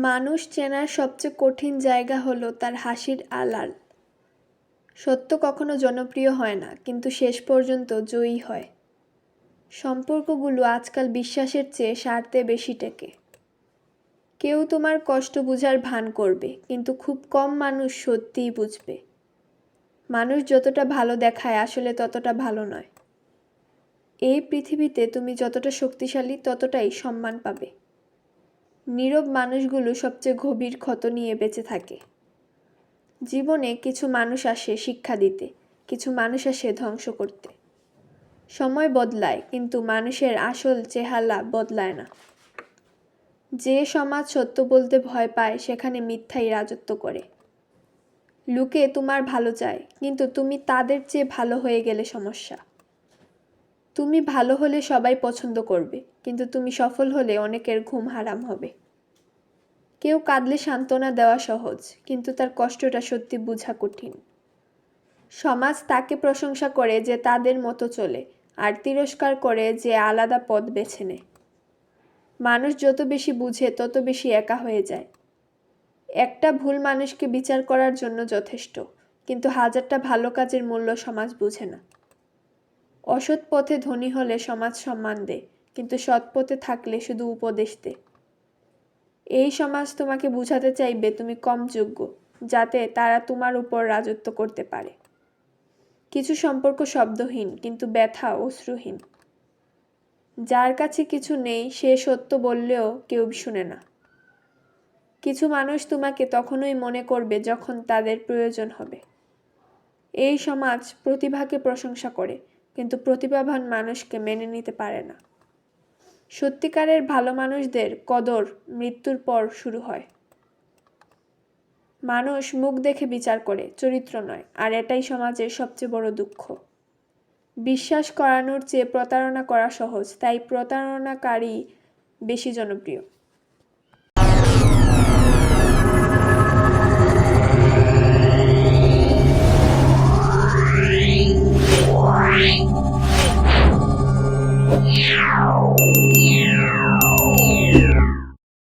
মানুষ চেনার সবচেয়ে কঠিন জায়গা হলো তার হাসির আড়াল সত্য কখনো জনপ্রিয় হয় না, কিন্তু শেষ পর্যন্ত জয়ী হয়। সম্পর্কগুলো আজকাল বিশ্বাসের চেয়ে স্বার্থে বেশি টেকে। কেউ তোমার কষ্ট বুঝার ভান করবে, কিন্তু খুব কম মানুষ সত্যিই বুঝবে। মানুষ যতটা ভালো দেখায়, আসলে ততটা ভালো নয়। এই পৃথিবীতে তুমি যতটা শক্তিশালী, ততটাই সম্মান পাবে। নীরব মানুষগুলো সবচেয়ে গভীর ক্ষত নিয়ে বেঁচে থাকে। জীবনে কিছু মানুষ আসে শিক্ষা দিতে, কিছু মানুষ আসে ধ্বংস করতে। সময় বদলায়, কিন্তু মানুষের আসল চেহারা বদলায় না। যে সমাজ সত্য বলতে ভয় পায়, সেখানে মিথ্যাই রাজত্ব করে। লোকে, তোমার ভালো চায় কিন্তু তুমি তাদের চেয়ে ভালো হয়ে গেলে সমস্যা। তুমি ভালো হলে সবাই পছন্দ করবে, কিন্তু তুমি সফল হলে অনেকের ঘুম হারাম হবে। কেউ কাঁদলে সান্ত্বনা দেওয়া সহজ, কিন্তু তার কষ্টটা সত্যি বোঝা কঠিন। সমাজ তাকে প্রশংসা করে যে তাদের মতো চলে, আর তিরস্কার করে যে আলাদা পথ বেছে নেয়। মানুষ যত বেশি বুঝে, তত বেশি একা হয়ে যায়। একটা ভুল মানুষকে বিচার করার জন্য যথেষ্ট, কিন্তু হাজারটা ভালো কাজের মূল্য সমাজ বুঝে না। অসৎ পথে ধনী হলে সমাজ সম্মান দে, কিন্তু সৎ পথে থাকলে শুধু উপদেশ দে। এই সমাজ তোমাকে বুঝাতে চাইবে তুমি কম যোগ্য, যাতে তারা তোমার উপর রাজত্ব করতে পারে। কিছু সম্পর্ক শব্দহীন, কিন্তু ব্যথা অশ্রুহীন। যার কাছে কিছু নেই, সে সত্য বললেও কেউ শুনে না। কিছু মানুষ তোমাকে তখনই মনে করবে যখন তাদের প্রয়োজন হবে। এই সমাজ প্রতিভাকে প্রশংসা করে কিন্তু প্রতিভাবান মানুষকে মেনে নিতে পারে না। সত্যিকারের ভালো মানুষদের কদর মৃত্যুর পর শুরু হয়। মানুষ মুখ দেখে বিচার করে, চরিত্র নয়, আর এটাই সমাজের সবচেয়ে বড় দুঃখ। বিশ্বাস করানোর চেয়ে প্রতারণা করা সহজ, তাই প্রতারণাকারী বেশি জনপ্রিয়। Yeah.